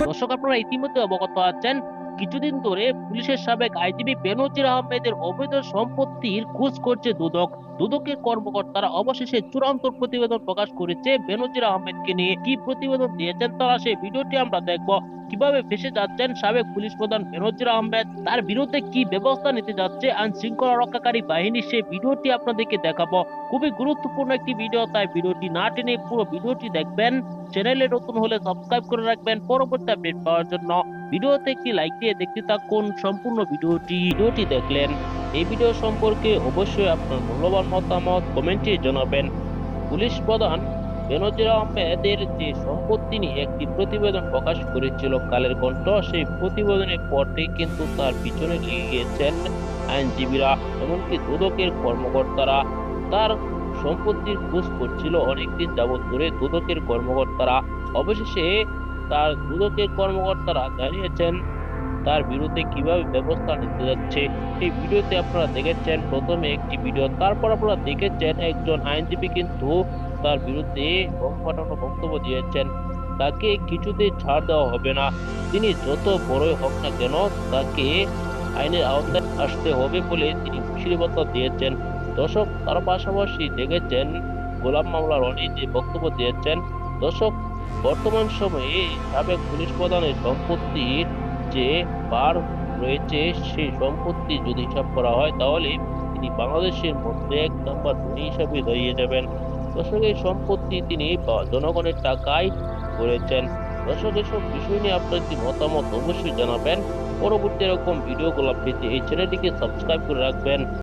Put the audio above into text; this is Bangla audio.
দর্শক, আপনারা ইতিমধ্যে অবগত আছেন, কিছুদিন ধরে পুলিশের সাবেক আইজিপি বেনজির আহমেদের অবৈধ সম্পত্তির খোঁজ করছে দুদক। দুদকের কর্মকর্তারা অবশেষে চূড়ান্ত প্রতিবেদন প্রকাশ করেছে বেনজির আহমেদকে নিয়ে। কি প্রতিবেদন দিয়েছেন তারা সেই ভিডিওটি আমরা দেখব। কীভাবে ফেসে যাচ্ছেন সাবেক পুলিশ প্রধান বেনজির আহমেদ? তার বিরুদ্ধে কি ব্যবস্থা নিতে যাচ্ছে আইন শৃঙ্খলা রক্ষাকারী বাহিনী সেই ভিডিওটি আপনাদেরকে দেখাবো। খুবই গুরুত্বপূর্ণ একটি ভিডিও, তাই ভিডিওটি না টেনে পুরো ভিডিওটি দেখবেন। চ্যানেলে নতুন হলে সাবস্ক্রাইব করে রাখবেন পরবর্তী আপডেট পাওয়ার জন্য। ভিডিওতে একটি লাইক দিয়ে দেখতে থাকুন, সম্পূর্ণ ভিডিওটি ভিডিওটি দেখলেন। এই ভিডিও সম্পর্কে অবশ্যই আপনার মূল্যবান মতামত কমেন্টে জানাবেন। পুলিশ প্রধান বেনজির আহমেদের যে সম্পত্তি নিয়ে একটি প্রতিবেদন প্রকাশ করেছিল। কালের কণ্ঠ সেই প্রতিবেদনের পরই কিন্তু তার পিছনে লেগে গিয়েছেন আইনজীবীরা, এমনকি দুদকের কর্মকর্তারা। তার সম্পত্তির খোঁজ করছিল অনেকদিন যাবৎ ধরে দুদকের কর্মকর্তারা। অবশেষে তার দুদকের কর্মকর্তারা জানিয়েছেন তার বিরুদ্ধে কীভাবে ব্যবস্থা নিতে যাচ্ছে এই ভিডিওতে আপনারা দেখেছেন প্রথমে একটি ভিডিও, তারপর আপনারা দেখেছেন একজন আইনজীবী কিন্তু তার বিরুদ্ধে ফাটানো বক্তব্য দিয়েছেন। তাকে কিছুতে ছাড় দেওয়া হবে না। তিনি যত বড়ই হোক না কেন তাকে আইনের আওতায় আসতে হবে বলে তিনি হুঁশিয়ারিবার্তা দিয়েছেন। দর্শক, তার পাশাপাশি দেখেছেন গোলাম মামলার অনেক যে বক্তব্য দিয়েছেন। দর্শক, বর্তমান সময়ে সাবেক পুলিশ প্রধানের সম্পত্তির যে বার রয়েছে সেই সম্পত্তি যদি হিসাব করা হয়, তাহলে তিনি বাংলাদেশের মধ্যে এক নম্বর ধনী হিসাবে দাঁড়িয়ে যাবেন। দর্শক এই সম্পত্তি তিনি জনগণের টাকায় করেছেন দর্শক, এসব বিষয় নিয়ে আপনার কি মতামত অবশ্যই জানাবেন। পরবর্তী এরকম ভিডিওগুলো পেতে এই চ্যানেলটিকে সাবস্ক্রাইব করে রাখবেন।